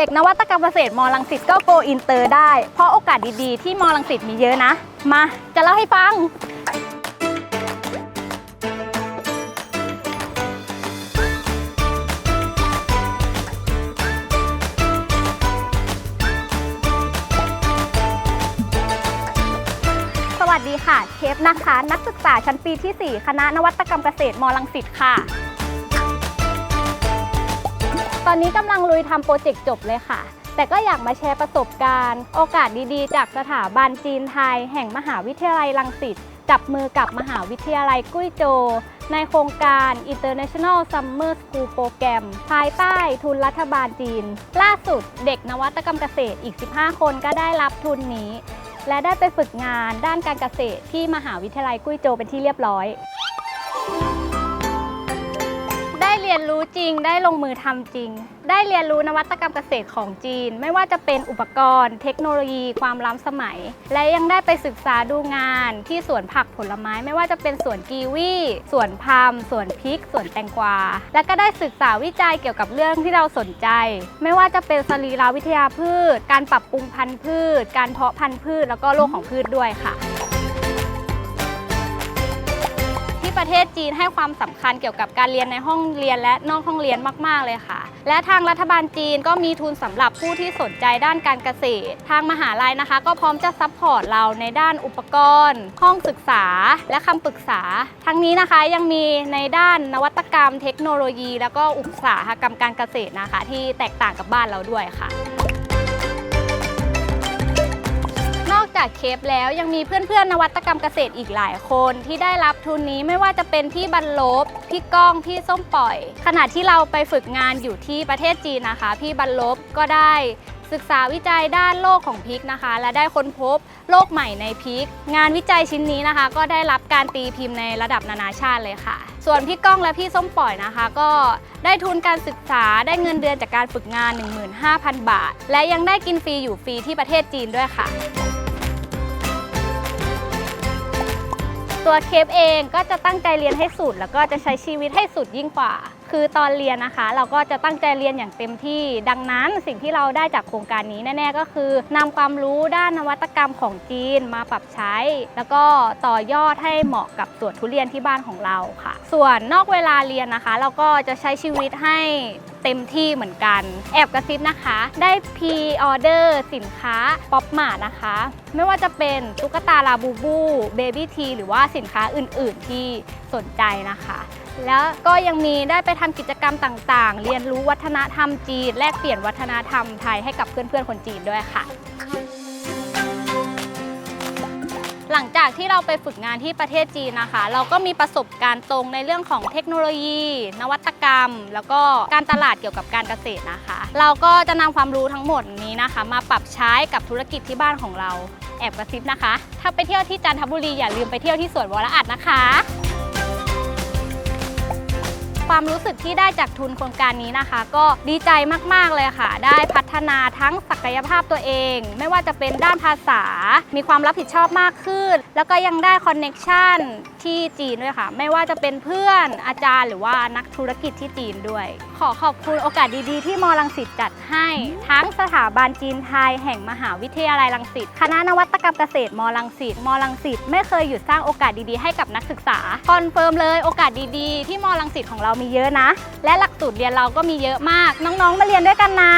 เด็กนวัตกรรมเกษตรมรังสิตก็โกอินเตอร์ได้ เพราะโอกาสดีๆ ที่มรังสิตมีเยอะนะ มาจะเล่าให้ฟัง สวัสดีค่ะ เชฟนะคะ นักศึกษาชั้นปีที่ 4 คณะนวัตกรรมเกษตรมรังสิตค่ะ ตอนนี้กำลังลุยทำโปรเจกต์จบเลยค่ะ แต่ก็อยากมาแชร์ประสบการณ์ โอกาสดีๆ จากสถาบันจีนไทย แห่งมหาวิทยาลัยรังสิตจับมือกับมหาวิทยาลัยกุ้ยโจวในโครงการ International Summer School Program ภายใต้ทุนรัฐบาลจีน ล่าสุดเด็กนวัตกรรมเกษตรอีก 15 คนก็ได้รับทุนนี้ และได้ไปฝึกงานด้านการเกษตรที่มหาวิทยาลัยกุ้ยโจวเป็นที่เรียบร้อย เรียนรู้จริง ได้ลงมือทำจริง ได้เรียนรู้นวัตกรรมเกษตรของจีน ไม่ว่าจะเป็นอุปกรณ์ เทคโนโลยี ความล้ำสมัย และยังได้ไปศึกษาดูงาน ที่สวนผักผลไม้ ไม่ว่าจะเป็นสวนกีวีสวนพามสวนพริกสวนแตงกวา และก็ได้ศึกษาวิจัยเกี่ยวกับเรื่องที่เราสนใจ ไม่ว่าจะเป็นสรีรวิทยาพืช การปรับปรุงพันธุ์พืช การเพาะพันธุ์พืช แล้วก็โลกของพืชด้วยค่ะ ประเทศจีนให้ความสำคัญเกี่ยวกับการเรียนในห้องเรียนและนอกห้องเรียนมากๆเลยค่ะ และทางรัฐบาลจีนก็มีทุนสำหรับผู้ที่สนใจด้านการเกษตร ทางมหาลัยนะคะ ก็พร้อมจะซัพพอร์ตเราในด้านอุปกรณ์ ห้องศึกษา และคำปรึกษา ทั้งนี้นะคะยังมีในด้านนวัตกรรม เทคโนโลยี แล้วก็อุตสาหกรรมการเกษตรนะคะ ที่แตกต่างกับบ้านเราด้วยค่ะ นอกจากเคปแล้วยังมีเพื่อนๆนวัตกรรมเกษตรอีกหลายคนที่ได้รับทุนนี้ไม่ว่าจะเป็นพี่บรรลบ พี่ก้อง พี่ส้มปล่อย ขณะที่เราไปฝึกงานอยู่ที่ประเทศจีนนะคะ พี่บรรลบก็ได้ศึกษาวิจัยด้านโลกของพริกนะคะ และได้ค้นพบโลกใหม่ในพริก งานวิจัยชิ้นนี้นะคะ ก็ได้รับการตีพิมพ์ในระดับนานาชาติเลยค่ะ ส่วนพี่ก้องและพี่ส้มปล่อยนะคะ ก็ได้ทุนการศึกษาได้เงินเดือนจากการฝึกงาน 15,000 บาท และยังได้กินฟรีอยู่ฟรีที่ประเทศจีนด้วยค่ะ ตัวเคปเองก็จะตั้งใจเรียนให้สุด แล้วก็จะใช้ชีวิตให้สุดยิ่งกว่า คือตอนเรียนนะคะ เราก็จะตั้งใจเรียนอย่างเต็มที่ ดังนั้นสิ่งที่เราได้จากโครงการนี้แน่ ๆ ก็คือนำความรู้ด้านนวัตกรรมของจีนมาปรับใช้ แล้วก็ต่อยอดให้เหมาะกับสวนทุเรียนที่บ้านของเราค่ะ ส่วนนอกเวลาเรียนนะคะ เราก็จะใช้ชีวิตให้เต็มที่เหมือนกัน แอบกระซิบนะคะ ได้พรีออเดอร์สินค้าป๊อปมานะคะ ไม่ว่าจะเป็นตุ๊กตาลาบูบูเบบี้ทีหรือว่าสินค้าอื่น ๆ ที่สนใจนะคะแล้วก็ยังมีได้ไปทำกิจกรรมต่างๆ เรียนรู้วัฒนธรรมจีน แลกเปลี่ยนวัฒนธรรมไทยให้กับเพื่อนๆ คนจีนด้วยค่ะ หลังจากที่เราไปฝึกงานที่ประเทศจีนนะคะ เราก็มีประสบการณ์ตรงในเรื่องของเทคโนโลยี นวัตกรรม แล้วก็การตลาดเกี่ยวกับการเกษตรนะคะ เราก็จะนำความรู้ทั้งหมดนี้นะคะ มาปรับใช้กับธุรกิจที่บ้านของเราแอบกระซิบนะคะ ถ้าไปเที่ยวที่จันทบุรีอย่าลืมไปเที่ยวที่สวนวรอัดนะคะ ความรู้สึกที่ได้จากทุนโครงการนี้นะคะ ก็ดีใจมาก ๆ เลยค่ะ ได้พัฒนาทั้งศักยภาพตัวเอง ไม่ว่าจะเป็นด้านภาษา มีความรับผิดชอบมากขึ้น แล้วก็ยังได้คอนเน็กชันที่จีนด้วยค่ะ ไม่ว่าจะเป็นเพื่อนอาจารย์หรือว่านักธุรกิจที่จีนด้วย ขอขอบคุณโอกาสดีๆ ที่มรังสิตจัดให้ ทั้งสถาบันจีนไทยแห่งมหาวิทยาลัยรังสิตคณะนวัตกรรมเกษตรมรังสิตมรังสิตไม่เคยหยุดสร้างโอกาสดีๆให้กับนักศึกษาคอนเฟิร์มเลยโอกาสดีๆ ที่มรังสิตของเรามีเยอะนะ และหลักสูตรเรียนเราก็มีเยอะมาก น้องๆมาเรียนด้วยกันนะ